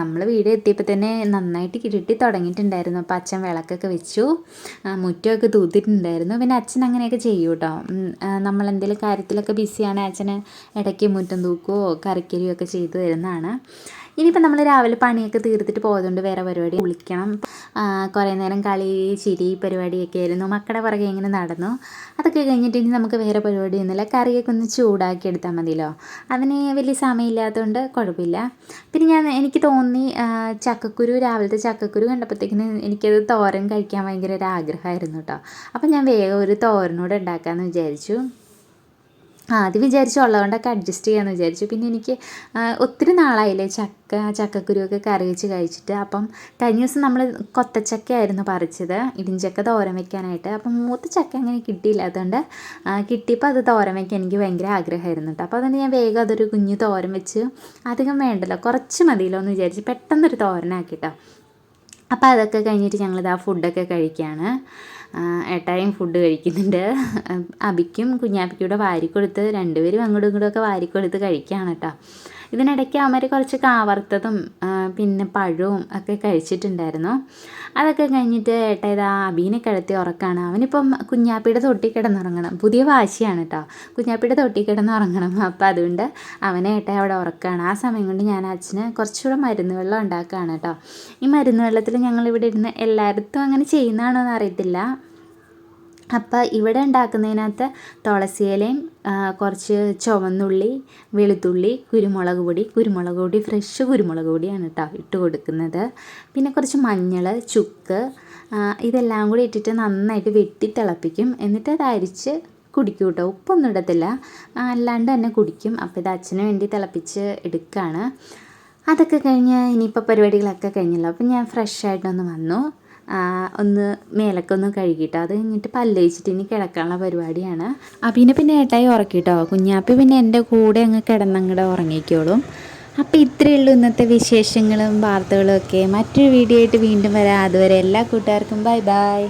നമ്മൾ വീട് എത്തിയപ്പോൾ തന്നെ നന്നായിട്ട് കിട്ടി തുടങ്ങിയിട്ടുണ്ടായിരുന്നു. അപ്പോൾ അച്ഛൻ വിളക്കൊക്കെ വെച്ചു. മുറ്റമൊക്കെ തൂത്തിട്ടുണ്ടായിരുന്നു. പിന്നെ അച്ഛൻ അങ്ങനെയൊക്കെ ചെയ്യും കേട്ടോ നമ്മൾ എന്തെങ്കിലും കാര്യത്തിലൊക്കെ ബിസിയാണ് അച്ഛന് ഇടയ്ക്ക് മുറ്റം തൂക്കുകയോ കറിക്കരിയോ ഒക്കെ ചെയ്തു തരുന്നതാണ്. ഇനിയിപ്പോൾ നമ്മൾ രാവിലെ പണിയൊക്കെ തീർത്തിട്ട് പോയതുകൊണ്ട് വേറെ പരിപാടി വിളിക്കണം. കുറേ നേരം കളി ചിരി പരിപാടിയൊക്കെ ആയിരുന്നു. മക്കളുടെ പുറകെ ഇങ്ങനെ നടന്നു. അതൊക്കെ കഴിഞ്ഞിട്ട് ഇനി നമുക്ക് വേറെ പരിപാടിയൊന്നുമില്ല കറിയൊക്കെ ഒന്ന് ചൂടാക്കി എടുത്താൽ മതിയല്ലോ. അതിന് വലിയ സമയമില്ലാത്തതുകൊണ്ട് കുഴപ്പമില്ല. പിന്നെ ഞാൻ എനിക്ക് തോന്നി ചക്കക്കുരു രാവിലത്തെ ചക്കക്കുരു കണ്ടപ്പോഴത്തേക്കിന് എനിക്കത് തോരൻ കഴിക്കാൻ ഭയങ്കര ഒരു ആഗ്രഹമായിരുന്നു കേട്ടോ. അപ്പം ഞാൻ വേഗം ഒരു തോരനോട് ഉണ്ടാക്കാമെന്ന് വിചാരിച്ചു. ആദ്യം വിചാരിച്ചു ഉള്ളതുകൊണ്ടൊക്കെ അഡ്ജസ്റ്റ് ചെയ്യാമെന്ന് വിചാരിച്ചു. പിന്നെ എനിക്ക് ഒത്തിരി നാളായില്ലേ ചക്ക ചക്കക്കുരുവൊക്കെ കറി വെച്ച് കഴിച്ചിട്ട്. അപ്പം കഴിഞ്ഞ ദിവസം നമ്മൾ കൊത്തച്ചക്കയായിരുന്നു പറിച്ചത്. ഇടിഞ്ചക്ക തോരൻ വെക്കാനായിട്ട്. അപ്പം മൂത്ത ചക്ക അങ്ങനെ കിട്ടിയില്ല. അതുകൊണ്ട് കിട്ടിയപ്പോൾ അത് തോരൻ വെക്കാൻ എനിക്ക് ഭയങ്കര ആഗ്രഹമായിരുന്നു കേട്ടോ. അപ്പോൾ അതുകൊണ്ട് ഞാൻ വേഗം അതൊരു കുഞ്ഞു തോരൻ വെച്ച് അധികം വേണ്ടല്ലോ. കുറച്ച് മതിയല്ലോ എന്ന് വിചാരിച്ച് പെട്ടെന്നൊരു തോരനാക്കിട്ടോ അപ്പോൾ അതൊക്കെ കഴിഞ്ഞിട്ട് ഞങ്ങളിത് ആ ഫുഡൊക്കെ കഴിക്കുകയാണ് ഏട്ടായും ഫുഡ് കഴിക്കുന്നുണ്ട്. അബിക്കും കുഞ്ഞാബിക്കും കൂടെ വാരിക്കൊടുത്ത് രണ്ടുപേരും അങ്ങോട്ടും ഇങ്ങോട്ടും ഒക്കെ വാരിക്കൊടുത്ത് കഴിക്കുകയാണ് കേട്ടോ. ഇതിനിടയ്ക്ക് അവർ കുറച്ച് കാവർത്തതും പിന്നെ പഴവും ഒക്കെ കഴിച്ചിട്ടുണ്ടായിരുന്നു. അതൊക്കെ കഴിഞ്ഞിട്ട് ഏട്ടാ ഇതാ അബീനെ കിടത്തി ഉറക്കാണ്. അവനിപ്പം കുഞ്ഞാപ്പിയുടെ തൊട്ടി കിടന്നുറങ്ങണം. പുതിയ വാശിയാണ് കേട്ടോ കുഞ്ഞാപ്പിയുടെ തൊട്ടി കിടന്നുറങ്ങണം. അപ്പോൾ അതുകൊണ്ട് അവനെ ഏട്ടാ അവിടെ ഉറക്കാണ്. ആ സമയം കൊണ്ട് ഞാൻ അച്ഛന് കുറച്ചുകൂടെ മരുന്ന് വെള്ളം ഉണ്ടാക്കുകയാണ് കേട്ടോ ഈ മരുന്ന് വെള്ളത്തിൽ ഞങ്ങളിവിടെ ഇരുന്ന് എല്ലായിടത്തും അങ്ങനെ ചെയ്യുന്നതാണോ എന്ന് അറിയത്തില്ല. അപ്പോൾ ഇവിടെ ഉണ്ടാക്കുന്നതിനകത്ത് തുളസിയിലയും കുറച്ച് ചുവന്നുള്ളി വെളുത്തുള്ളി കുരുമുളക് പൊടി കുരുമുളക് പൊടി ഫ്രഷ് കുരുമുളക് പൊടിയാണ് കേട്ടോ ഇട്ട് കൊടുക്കുന്നത്. പിന്നെ കുറച്ച് മഞ്ഞൾ ചുക്ക് ഇതെല്ലാം കൂടി ഇട്ടിട്ട് നന്നായിട്ട് വെട്ടി തിളപ്പിക്കും. എന്നിട്ട് അത് അരിച്ച് കുടിക്കും കേട്ടോ ഉപ്പൊന്നും ഇടത്തില്ല. അല്ലാണ്ട് തന്നെ കുടിക്കും. അപ്പോൾ ഇത് അച്ഛന് വേണ്ടി തിളപ്പിച്ച് എടുക്കുകയാണ് അതൊക്കെ കഴിഞ്ഞ് ഇനിയിപ്പോൾ പരിപാടികളൊക്കെ കഴിഞ്ഞല്ലോ. അപ്പം ഞാൻ ഫ്രഷ് ആയിട്ടൊന്ന് വന്നു. ഒന്ന് മേലക്കൊന്ന് കഴുകിയിട്ട് അത് കഴിഞ്ഞിട്ട് പല്ലയിച്ചിട്ട് ഇനി കിടക്കാനുള്ള പരിപാടിയാണ്. അബീനെ പിന്നെ ഏട്ടായി ഉറക്കിട്ടോ? കുഞ്ഞാപ്പി പിന്നെ എന്റെ കൂടെ അങ്ങ് കിടന്നങ്ങടെ ഉറങ്ങിക്കോളും. അപ്പോൾ ഇത്രയേ ഉള്ളൂ ഇന്നത്തെ വിശേഷങ്ങളും വാർത്തകളും ഒക്കെ. മറ്റൊരു വീഡിയോ ആയിട്ട് വീണ്ടും വരാം. അതുവരെ എല്ലാ കൂട്ടുകാർക്കും ബൈ ബൈ.